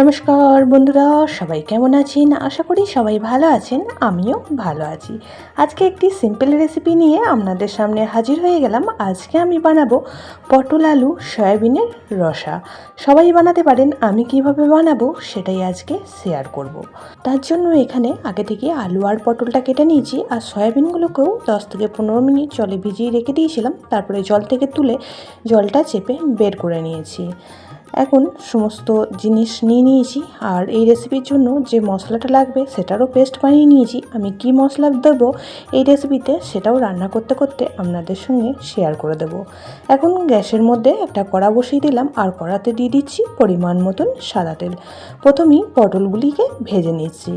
নমস্কার বন্ধুরা, সবাই কেমন আছেন? আশা করি সবাই ভালো আছেন, আমিও ভালো আছি। আজকে একটি সিম্পল রেসিপি নিয়ে আপনাদের সামনে হাজির হয়ে গেলাম। আজকে আমি বানাবো পটল আলু সয়াবিনের রসা। সবাই বানাতে পারেন, আমি কীভাবে বানাবো সেটাই আজকে শেয়ার করব। তার জন্য এখানে আগে থেকে আলু আর পটলটা কেটে নিয়েছি, আর সয়াবিনগুলোকেও দশ থেকে পনেরো মিনিট জলে ভিজিয়ে রেখে দিয়েছিলাম। তারপরে জল থেকে তুলে জলটা চেপে বের করে নিয়েছি। এখন সমস্ত জিনিস নিয়ে নিয়েছি আর এই রেসিপির জন্য যে মশলাটা লাগবে সেটারও পেস্ট বানিয়ে নিয়েছি। আমি কি মশলা দেবো এই রেসিপিতে সেটাও রান্না করতে করতে আপনাদের সঙ্গে শেয়ার করে দেব। এখন গ্যাসের মধ্যে একটা কড়া বসিয়ে দিলাম আর কড়াতে দিয়ে দিচ্ছি পরিমাণ মতন সাদা তেল। প্রথমেই পটলগুলিকে ভেজে নিচ্ছি।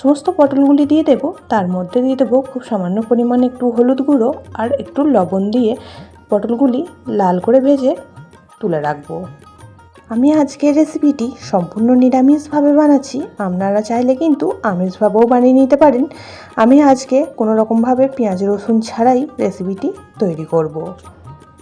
সমস্ত পটলগুলি দিয়ে দেবো, তার মধ্যে দিয়ে দেবো খুব সামান্য পরিমাণে একটু হলুদ গুঁড়ো আর একটু লবণ দিয়ে পটলগুলি লাল করে ভেজে তুলে রাখব। আমি আজকের রেসিপিটি সম্পূর্ণ নিরামিষভাবে বানাচ্ছি। আপনারা চাইলে কিন্তু আমিষভাবেও বানিয়ে নিতে পারেন। আমি আজকে কোনো রকমভাবে পেঁয়াজ, রসুন ছাড়াই রেসিপিটি তৈরি করব।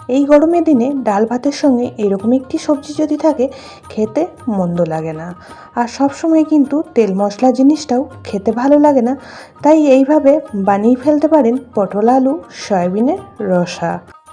এই গরমের দিনে ডাল ভাতের সঙ্গে এরকম একটি সবজি যদি থাকে, খেতে মন্দ লাগে না। আর সব সময় কিন্তু তেল মশলা জিনিসটাও খেতে ভালো লাগে না। তাই এইভাবে বানিয়ে ফেলতে পারেন পটল, আলু, সয়াবিনের রসা।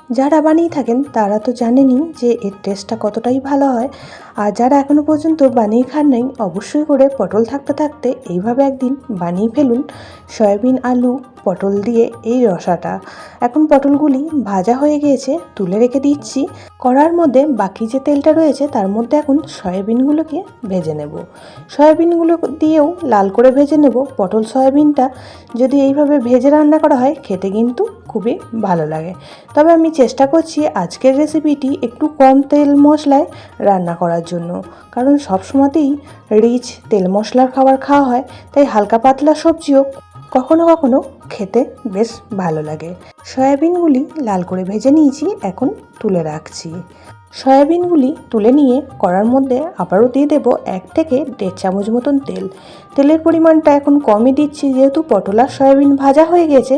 যারা বানিয়ে থাকেন, তারা তো জানেনই যে এর টেস্টটা কতটাই ভালো হয়। আর যারা এখনও পর্যন্ত বানিয়ে খান নাই, অবশ্যই করে পটল থাকতে থাকতে এইভাবে একদিন বানিয়ে ফেলুন সয়াবিন, আলু, পটল দিয়ে এই রসাটা। এখন পটলগুলি ভাজা হয়ে গিয়েছে, তুলে রেখে দিচ্ছি। কড়ার মধ্যে বাকি যে তেলটা রয়েছে, তার মধ্যে এখন সয়াবিনগুলোকে ভেজে নেব। সয়াবিনগুলো দিয়েও লাল করে ভেজে নেব। পটল, সয়াবিনটা যদি এইভাবে ভেজে রান্না করা হয়, খেতে কিন্তু খুবই ভালো লাগে। তবে আমি চেষ্টা করছি আজকের রেসিপিটি একটু কম তেল মশলায় রান্না করার জন্য। কারণ সবসময়তেই রিচ তেল মশলার খাবার খাওয়া হয়, তাই হালকা পাতলা সবজিও কখনো কখনো খেতে বেশ ভালো লাগে। সয়াবিনগুলি লাল করে ভেজে নিয়েছি, এখন তুলে রাখছি। সয়াবিনগুলি তুলে নিয়ে কড়ার মধ্যে আবারও দিয়ে দেবো এক থেকে দেড় চামচ মতন তেল। তেলের পরিমাণটা এখন কমই দিচ্ছি যেহেতু পটল আর সয়াবিন ভাজা হয়ে গেছে,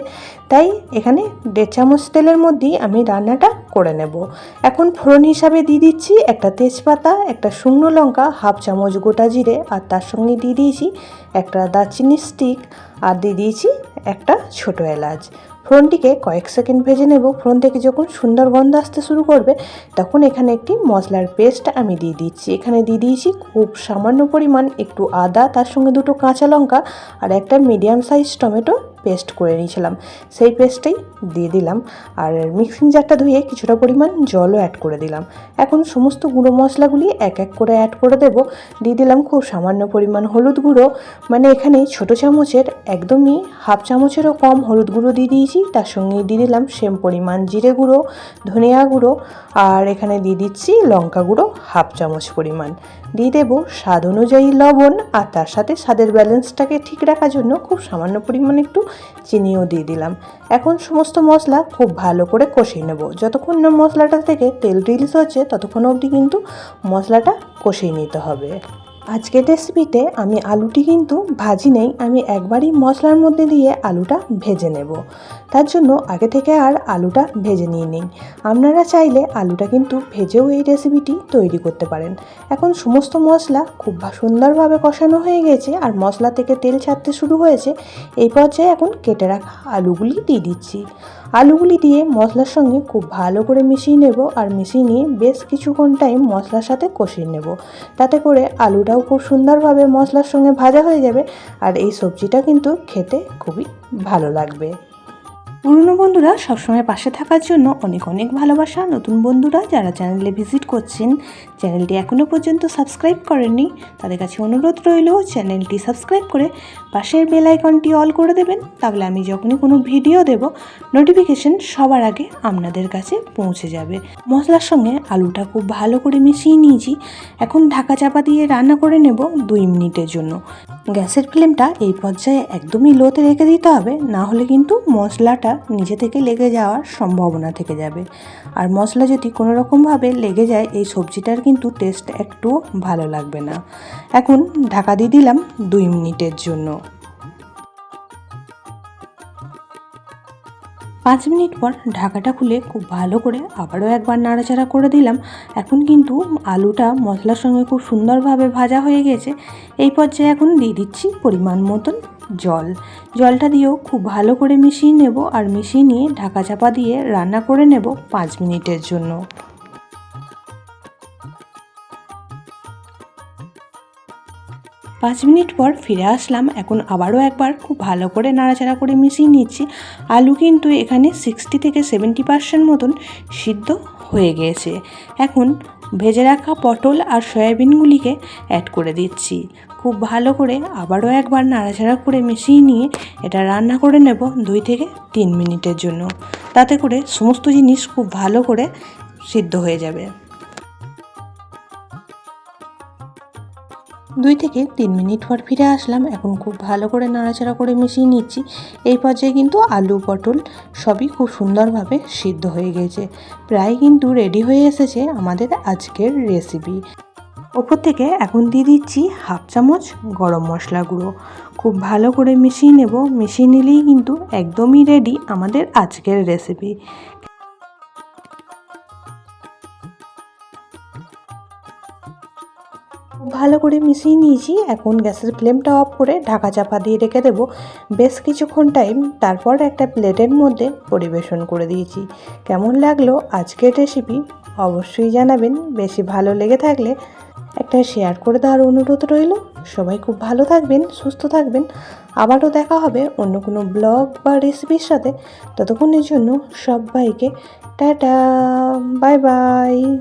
তাই এখানে দেড় চামচ তেলের মধ্যেই আমি রান্নাটা করে নেব। এখন ফোড়ন হিসাবে দিয়ে দিচ্ছি একটা তেজপাতা, একটা শুকনো লঙ্কা, হাফ চামচ গোটা জিরে আর তার সঙ্গে দিয়ে দিয়েছি একটা দারচিনি স্টিক আর দিয়ে দিয়েছি একটা ছোটো এলাচ। ফোড়নটিকে কয়েক সেকেন্ড ভেজে নেব। ফোড়ন থেকে যখন সুন্দর গন্ধ আসতে শুরু করবে, তখন এখানে একটি মশলার পেস্ট আমি দিয়ে দিচ্ছি। এখানে দিয়ে দিয়েছি খুব সামান্য পরিমাণ একটু আদা, তার সঙ্গে দুটো কাঁচা লঙ্কা আর একটা মিডিয়াম সাইজ টমেটো পেস্ট করে নিয়েছিলাম। সেই পেস্টটাই দিয়ে দিলাম আর মিক্সিং জারটা ধুয়ে কিছুটা পরিমাণ জলও অ্যাড করে দিলাম। এখন সমস্ত গুঁড়ো মশলাগুলি এক এক করে অ্যাড করে দেব। দিয়ে দিলাম খুব সামান্য পরিমাণ হলুদ গুঁড়ো। মানে এখানে ছোট চামচের একদমই হাফ চামচেরও কম হলুদ গুঁড়ো দিয়ে দিয়েছি। তার সঙ্গে দিয়ে দিলাম সেম পরিমাণ জিরে গুঁড়ো, ধনিয়া গুঁড়ো আর এখানে দিয়ে দিচ্ছি লঙ্কা গুঁড়ো হাফ চামচ পরিমাণ। দিয়ে দেবো স্বাদ অনুযায়ী লবণ আর তার সাথে স্বাদের ব্যালেন্সটাকে ঠিক রাখার জন্য খুব সামান্য পরিমাণ একটু চিনিও দিয়ে দিলাম। এখন সমস্ত মশলা খুব ভালো করে কষিয়ে নেব। যতক্ষণ না মশলাটা থেকে তেল রিলিজ হচ্ছে, ততক্ষণ অবধি কিন্তু মশলাটা কষিয়ে নিতে হবে। আজকের রেসিপিতে আমি আলুটি কিন্তু ভাজি নেই, আমি একবারই মশলার মধ্যে দিয়ে আলুটা ভেজে নেব। তার জন্য আগে থেকে আর আলুটা ভেজে নিয়ে নিই আপনারা চাইলে আলুটা কিন্তু ভেজেও এই রেসিপিটি তৈরি করতে পারেন। এখন সমস্ত মশলা খুব সুন্দরভাবে কষানো হয়ে গেছে আর মশলা থেকে তেল ছাড়তে শুরু হয়েছে। এই পর্যায়ে এখন কেটে রাখা আলুগুলি দিয়ে দিচ্ছি। আলুগুলি দিয়ে মশলার সঙ্গে খুব ভালো করে মিশিয়ে নেব আর মিশিয়ে নিয়ে বেশ কিছুক্ষণ টাইম মশলার সাথে কষিয়ে নেব। তাতে করে আলুটাও খুব সুন্দরভাবে মশলার সঙ্গে ভাজা হয়ে যাবে আর এই সবজিটা কিন্তু খেতে খুবই ভালো লাগবে। পুরনো বন্ধুরা সবসময় পাশে থাকার জন্য অনেক অনেক ভালোবাসা নতুন বন্ধুরা যারা চ্যানেলে ভিজিট করছেন। চ্যানেলটি এখনও পর্যন্ত সাবস্ক্রাইব করেননি। তাদের কাছে অনুরোধ রইল, চ্যানেলটি সাবস্ক্রাইব করে পাশের বেল আইকনটি অল করে দেবেন। তাহলে আমি যখনই কোনো ভিডিও দেব, নোটিফিকেশন সবার আগে আপনাদের কাছে পৌঁছে যাবে। মশলার সঙ্গে আলুটা খুব ভালো করে মিশিয়ে নিয়েছি। এখন ঢাকা চাপা দিয়ে রান্না করে নেব দুই মিনিটের জন্য। গ্যাসের ফ্লেমটা এই পর্যায়ে একদমই লোতে রেখে দিতে হবে, না হলে কিন্তু মশলাটা নিজে থেকে লেগে যাওয়ার সম্ভাবনা থেকে যাবে। আর মশলা যদি কোনো রকমভাবে লেগে যায়, এই সবজিটার কিন্তু টেস্ট একটু ভালো লাগবে না। এখন ঢাকা দিয়ে দিলাম দুই মিনিটের জন্য। পাঁচ মিনিট পর ঢাকাটা খুলে খুব ভালো করে আবারও একবার নাড়াচাড়া করে দিলাম। এখন কিন্তু আলুটা মশলার সঙ্গে খুব সুন্দরভাবে ভাজা হয়ে গেছে। এই পর্যায়ে এখন দিয়ে দিচ্ছি পরিমাণ মতন জল। জলটা দিয়েও খুব ভালো করে মিশিয়ে নেব আর মিশিয়ে নিয়ে ঢাকা চাপা দিয়ে রান্না করে নেব পাঁচ মিনিটের জন্য। পাঁচ মিনিট পর ফিরে আসলাম। এখন আবারও একবার খুব ভালো করে নাড়াচাড়া করে মিশিয়ে নিচ্ছি। আলু কিন্তু এখানে সিক্সটি থেকে সেভেন্টি পার্সেন্ট মতন সিদ্ধ হয়ে গিয়েছে এখন ভেজে রাখা পটল আর সয়াবিনগুলিকে অ্যাড করে দিচ্ছি। খুব ভালো করে আবারও একবার নাড়াচাড়া করে মিশিয়ে নিয়ে এটা রান্না করে নেব দুই থেকে তিন মিনিটের জন্য। তাতে করে সমস্ত জিনিস খুব ভালো করে সিদ্ধ হয়ে যাবে। দুই থেকে তিন মিনিট পর ফিরে আসলাম। এখন খুব ভালো করে নাড়াচাড়া করে মিশিয়ে নিচ্ছি। এই পর্যায়ে কিন্তু আলু, পটল সবই খুব সুন্দরভাবে সিদ্ধ হয়ে গেছে। প্রায় কিন্তু রেডি হয়ে এসেছে আমাদের আজকের রেসিপি ওপর থেকে এখন দিয়ে দিচ্ছি হাফ চামচ গরম মশলা গুঁড়ো। খুব ভালো করে মিশিয়ে নেব। মিশিয়ে নিলেই কিন্তু একদমই রেডি আমাদের আজকের রেসিপি ভালো করে মিশিয়ে নিয়েছি। এখন গ্যাসের ফ্লেমটা অফ করে ঢাকা চাপা দিয়ে রেখে দেবো। বেশ কিছুক্ষণ টাইম, তারপর একটা প্লেটের মধ্যে পরিবেশন করে দিয়েছি। কেমন লাগল আজকের রেসিপি অবশ্যই জানাবেন। বেশি ভালো লেগে থাকলে একটা শেয়ার করে দেওয়ার অনুরোধ রইল। সবাই খুব ভালো থাকবেন, সুস্থ থাকবেন। আবারও দেখা হবে অন্য কোনো ব্লগ বা রেসিপির সাথে। ততক্ষণের জন্য সবাইকে টাটা, বাই বাই।